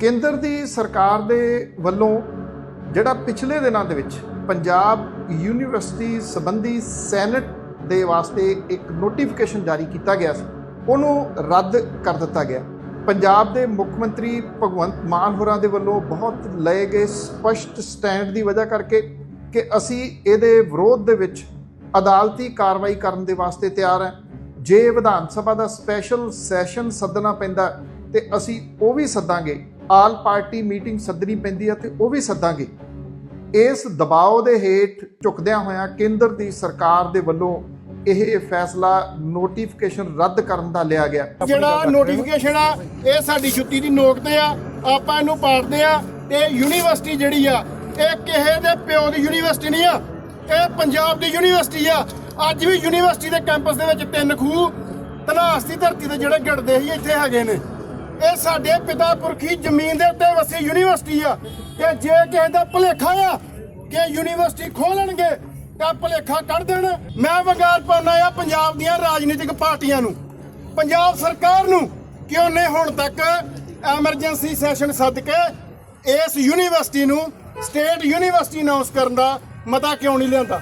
ਕੇਂਦਰ ਦੀ ਸਰਕਾਰ ਦੇ ਵੱਲੋਂ ਜਿਹੜਾ ਪਿਛਲੇ ਦਿਨਾਂ ਦੇ ਵਿੱਚ ਪੰਜਾਬ ਯੂਨੀਵਰਸਿਟੀ ਸੰਬੰਧੀ ਸੈਨੇਟ ਦੇ ਵਾਸਤੇ ਇੱਕ ਨੋਟੀਫਿਕੇਸ਼ਨ ਜਾਰੀ ਕੀਤਾ ਗਿਆ ਸੀ, ਉਹਨੂੰ ਰੱਦ ਕਰ ਦਿੱਤਾ ਗਿਆ। ਪੰਜਾਬ ਦੇ ਮੁੱਖ ਮੰਤਰੀ ਭਗਵੰਤ ਮਾਨ ਹੋਰਾਂ ਦੇ ਵੱਲੋਂ ਬਹੁਤ ਲਏ ਗਏ ਸਪਸ਼ਟ ਸਟੈਂਡ ਦੀ ਵਜ੍ਹਾ ਕਰਕੇ ਕਿ ਅਸੀਂ ਇਹਦੇ ਵਿਰੋਧ ਦੇ ਵਿੱਚ ਅਦਾਲਤੀ ਕਾਰਵਾਈ ਕਰਨ ਦੇ ਵਾਸਤੇ ਤਿਆਰ ਹੈ। ਜੇ ਵਿਧਾਨ ਸਭਾ ਦਾ ਸਪੈਸ਼ਲ ਸੈਸ਼ਨ ਸੱਦਣਾ ਪੈਂਦਾ ਤੇ ਅਸੀਂ ਉਹ ਵੀ ਸੱਦਾਂਗੇ। ਆਲ ਪਾਰਟੀ ਮੀਟਿੰਗ ਸੱਦਣੀ ਪੈਂਦੀ ਹੈ ਤੇ ਉਹ ਵੀ ਸੱਦਾਂਗੇ। ਇਸ ਦਬਾਅ ਦੇ ਹੇਠ ਝੁਕਦਿਆਂ ਹੋਇਆਂ ਕੇਂਦਰ ਦੀ ਸਰਕਾਰ ਦੇ ਵੱਲੋਂ ਇਹ ਫੈਸਲਾ ਨੋਟੀਫਿਕੇਸ਼ਨ ਰੱਦ ਕਰਨ ਦਾ ਲਿਆ ਗਿਆ। ਜਿਹੜਾ ਨੋਟੀਫਿਕੇਸ਼ਨ ਆ, ਇਹ ਸਾਡੀ ਜੁੱਤੀ ਦੀ ਨੋਕ ਤੇ ਆ, ਆਪਾਂ ਇਹਨੂੰ ਪਾੜਦੇ ਆ ਤੇ ਯੂਨੀਵਰਸਿਟੀ ਜਿਹੜੀ ਆ, ਇਹ ਕਿਸੇ ਦੇ ਪਿਓ ਦੀ ਯੂਨੀਵਰਸਿਟੀ ਨਹੀਂ ਆ, ਇਹ ਪੰਜਾਬ ਦੀ ਯੂਨੀਵਰਸਿਟੀ ਆ। ਅੱਜ ਵੀ ਯੂਨੀਵਰਸਿਟੀ ਦੇ ਕੈਂਪਸ ਦੇ ਵਿੱਚ ਤਿੰਨ ਖੂਹ ਤਨਾਸ ਦੀ ਧਰਤੀ ਤੇ ਜਿਹੜੇ ਗੜਦੇ ਸੀ, ਇੱਥੇ ਹੈਗੇ ਨੇ। ਇਹ ਸਾਡੇ ਪਿਤਾ ਪੁਰਖੀ ਜ਼ਮੀਨ ਦੇ ਉੱਤੇ ਵਸੀ ਯੂਨੀਵਰਸਿਟੀ ਆ ਤੇ ਜੇ ਕਿਸੇ ਦਾ ਭੁਲੇਖਾ ਆ ਕਿ ਯੂਨੀਵਰਸਿਟੀ ਖੋਲਣਗੇ ਤਾਂ ਭੁਲੇਖਾ ਕੱਢ ਦੇਣ। ਮੈਂ ਵੰਗਾਰ ਪਾਉਣਾ ਆ ਪੰਜਾਬ ਦੀਆਂ ਰਾਜਨੀਤਿਕ ਪਾਰਟੀਆਂ ਨੂੰ। ਪੰਜਾਬ ਸਰਕਾਰ ਨੂੰ ਕਿ ਉਹਨੇ ਹੁਣ ਤੱਕ ਐਮਰਜੈਂਸੀ ਸੈਸ਼ਨ ਸੱਦ ਕੇ ਇਸ ਯੂਨੀਵਰਸਿਟੀ ਨੂੰ, ਸਟੇਟ ਯੂਨੀਵਰਸਿਟੀ ਅਨਾਉਂਸ ਕਰਨ ਦਾ ਮਤਾ ਕਿਉਂ ਨਹੀਂ ਲਿਆਂਦਾ?